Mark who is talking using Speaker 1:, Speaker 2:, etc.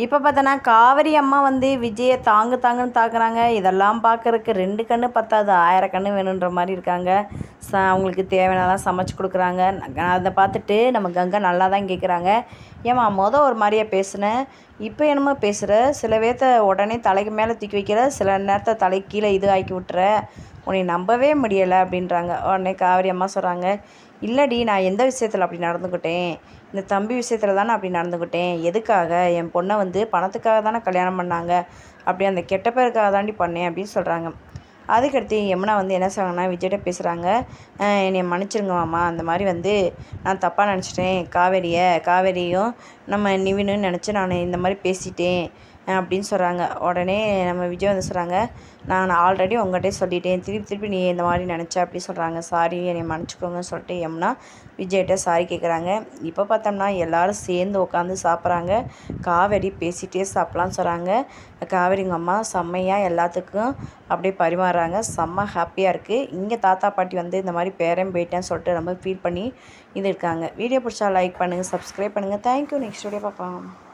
Speaker 1: இப்போ பார்த்தோன்னா காவேரி அம்மா வந்து விஜயை தாங்கு தாங்குன்னு தாக்குறாங்க. இதெல்லாம் பார்க்குறக்கு ரெண்டு கண்ணு பத்தாது. ஆயிரம் கண்ணு வேணுன்ற மாதிரி இருக்காங்க. ச அவங்களுக்கு தேவையானலாம் சமைச்சு கொடுக்குறாங்க. அதை பார்த்துட்டு நம்ம கங்கா நல்லா தான் கேட்குறாங்க ஏம்மா மொதல் ஒரு மாதிரியா பேசினேன் இப்போ என்னமோ பேசுகிற சில பேர்த்த உடனே தலைக்கு மேலே தூக்கி வைக்கிற. சில நேரத்தை தலைக்கு கீழே இது ஆக்கி விட்டுற. உன்னை நம்பவே முடியலை அப்படின்றாங்க. உடனே காவேரி அம்மா சொல்கிறாங்க இல்லடி நான் எந்த விஷயத்தில் அப்படி நடந்துக்கிட்டேன் இந்த தம்பி விஷயத்தில் தானே அப்படி நடந்துக்கிட்டேன் எதுக்காக? என் பொண்ணை வந்து பணத்துக்காக தானே கல்யாணம் பண்ணாங்க? அப்படி அந்த கெட்ட பேருக்காக தாண்டி பண்ணேன் அப்படின்னு சொல்கிறாங்க அதுக்கடுத்து யமுனா வந்து என்ன சொல்கிறாங்கன்னா விஜய்கிட்ட பேசுகிறாங்க என்னை மன்னிச்சிருங்க மாமா. அந்த மாதிரி வந்து நான் தப்பாக நினச்சிட்டேன். காவேரியை காவேரியும் நம்ம நிவின்னு நினச்சி நான் இந்த மாதிரி பேசிட்டேன் அப்படின்னு சொல்கிறாங்க உடனே நம்ம விஜய் வந்து சொல்கிறாங்க நான் ஆல்ரெடி உங்கள்கிட்டே சொல்லிட்டேன். திருப்பி திருப்பி நீ இந்த மாதிரி நினச்ச அப்படி சொல்கிறாங்க சாரி என்னை மன்னிச்சிக்கோங்கன்னு சொல்லிட்டு எம்னா விஜய்கிட்ட சாரி கேட்குறாங்க இப்போ பார்த்தோம்னா எல்லோரும் சேர்ந்து உட்காந்து சாப்பிட்றாங்க. காவேரி பேசிகிட்டே சாப்பிட்லான்னு சொல்கிறாங்க காவேரி எங்கள் அம்மா செம்மையாக எல்லாத்துக்கும் அப்படியே பரிமாறுறாங்க. செம்ம ஹாப்பியாக இருக்குது இங்கே தாத்தா பாட்டி வந்து இந்த மாதிரி பேரன் போயிட்டேன்னு சொல்லிட்டு ரொம்ப ஃபீல் பண்ணி இது இருக்காங்க. வீடியோ பிடிச்சா லைக் பண்ணுங்கள் சப்ஸ்கிரைப் பண்ணுங்கள் தேங்க்யூ Sudah dapat, fam.